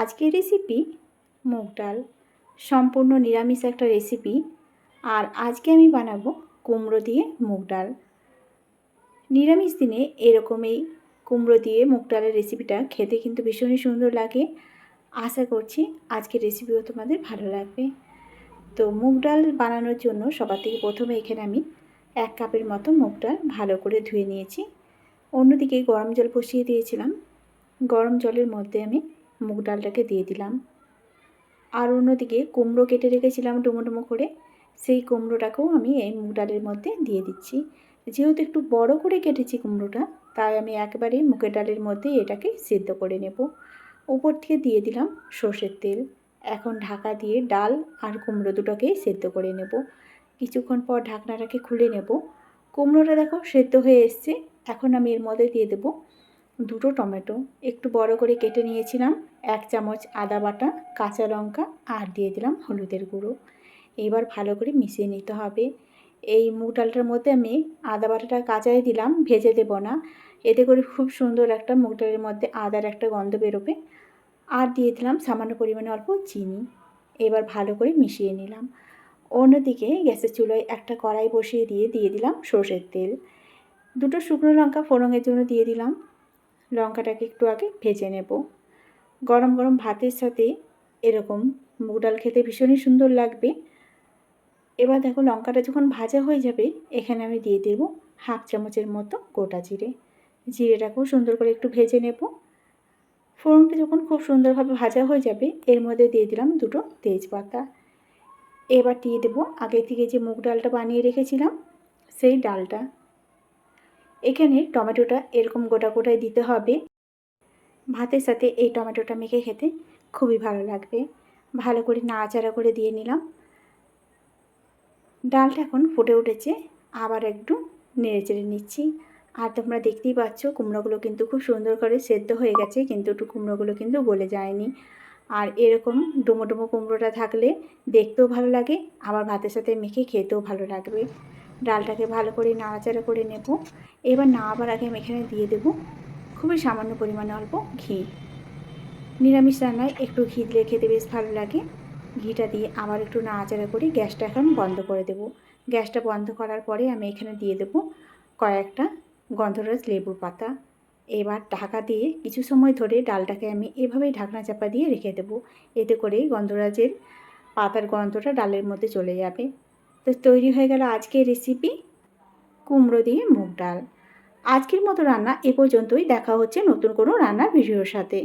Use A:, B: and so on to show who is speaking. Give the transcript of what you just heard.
A: আজকের রেসিপি মুগ ডাল। সম্পূর্ণ নিরামিষ একটা রেসিপি আর আজকে আমি বানাবো কুমড়ো দিয়ে মুগ ডাল। নিরামিষ দিনে এরকম এই কুমড়ো দিয়ে মুগ ডালের রেসিপিটা খেতে কিন্তু ভীষণই সুন্দর লাগে। আশা করছি আজকের রেসিপিও তোমাদের ভালো লাগবে। তো মুগ ডাল বানানোর জন্য সবার থেকে প্রথমে এখানে আমি এক কাপের মতো মুগ ডাল ভালো করে ধুয়ে নিয়েছি। অন্যদিকে গরম জল বসিয়ে দিয়েছিলাম। গরম জলের মধ্যে আমি মুগ ডালটাকে দিয়ে দিলাম। আর অন্যদিকে কুমড়ো কেটে রেখেছিলাম ডুমো করে, সেই কুমড়োটাকেও আমি এই মুগ ডালের মধ্যে দিয়ে দিচ্ছি। যেহেতু একটু বড় করে কেটেছি কুমড়োটা, তাই আমি একবারে মুগের ডালের মধ্যে এটাকে সিদ্ধ করে নেব। উপর থেকে দিয়ে দিলাম সর্ষের তেল। এখন ঢাকা দিয়ে ডাল আর কুমড়ো দুটোকে সেদ্ধ করে নেব। কিছুক্ষণ পর ঢাকনাটাকে খুলে নেব। কুমড়োটা দেখো সেদ্ধ হয়ে এসছে। এখন আমি এর মধ্যে দিয়ে দেবো দুটো টমেটো। একটু বড় করে কেটে নিয়েছিলাম। এক চামচ আদা বাটা, কাঁচা লঙ্কা আর দিয়ে দিলাম হলুদের গুঁড়ো। এবার ভালো করে মিশিয়ে নিতে হবে। এই মুগ ডালটার মধ্যে আমি আদা বাটাটা কাঁচাই দিলাম, ভেজে দেব না। এতে করে খুব সুন্দর একটা মুগ ডালের মধ্যে আদার একটা গন্ধ বেরোবে। আর দিয়ে দিলাম সামান্য পরিমাণে অল্প চিনি। এবার ভালো করে মিশিয়ে নিলাম। অন্যদিকে গ্যাসের চুলোয় একটা কড়াই বসিয়ে দিয়ে দিয়ে দিলাম সর্ষের তেল। দুটো শুকনো লঙ্কা ফোড়নের জন্য দিয়ে দিলাম। লঙ্কাটাকে একটু আগে ভেজে নেব। গরম গরম ভাতের সাথে এরকম মুগ ডাল খেতে ভীষণই সুন্দর লাগবে। এবার দেখো লঙ্কাটা যখন ভাজা হয়ে যাবে, এখানে আমি দিয়ে দেব হাফ চামচের মতো গোটা জিরে। জিরেটাকেও সুন্দর করে একটু ভেজে নেব। ফোড়নটা যখন খুব সুন্দরভাবে ভাজা হয়ে যাবে, এর মধ্যে দিয়ে দিলাম দুটো তেজপাতা। এবার দিয়ে দেবো আগে থেকে যে মুগ ডালটা বানিয়ে রেখেছিলাম, সেই ডালটা। এখানে টমেটোটা এরকম গোটা গোটায় দিতে হবে। ভাতের সাথে এই টমেটোটা মেখে খেতে খুবই ভালো লাগবে। ভালো করে নাড়াচাড়া করে দিয়ে নিলাম। ডালটা এখন ফুটে উঠেছে, আবার একটু নেড়ে চেড়ে নিচ্ছি। আর তোমরা দেখতেই পাচ্ছ, কুমড়োগুলো কিন্তু খুব সুন্দর করে সেদ্ধ হয়ে গেছে, কিন্তু একটু কুমড়োগুলো কিন্তু গলে যায়নি। আর এরকম ডুমো ডুমো কুমড়োটা থাকলে দেখতেও ভালো লাগে, আবার ভাতের সাথে মেখে খেতেও ভালো লাগবে। ডালটাকে ভালো করে নাড়াচাড়া করে নেব। এবার নাড়াবার আগে আমি এখানে দিয়ে দেবো খুবই সামান্য পরিমাণে অল্প ঘি। নিরামিষ রান্নায় একটু ঘি দিলে খেতে বেশ ভালো লাগে। ঘিটা দিয়ে আবার একটু নাড়াচাড়া করে গ্যাসটা এখন বন্ধ করে দেব। গ্যাসটা বন্ধ করার পরে আমি এখানে দিয়ে দেবো কয়েকটা গন্ধরাজ লেবুর পাতা। এবার ঢাকা দিয়ে কিছু সময় ধরে ডালটাকে আমি এভাবেই ঢাকনা চাপা দিয়ে রেখে দেবো। এতে করে গন্ধরাজের পাতার গন্ধটা ডালের মধ্যে চলে যাবে। তো তৈরি হয়ে গেল আজকের রেসিপি কুমড়ো দিয়ে মুগ ডাল। আজকের মতো রান্না এ পর্যন্তই। দেখা হচ্ছে নতুন কোনো রান্নার ভিডিওর সাথে।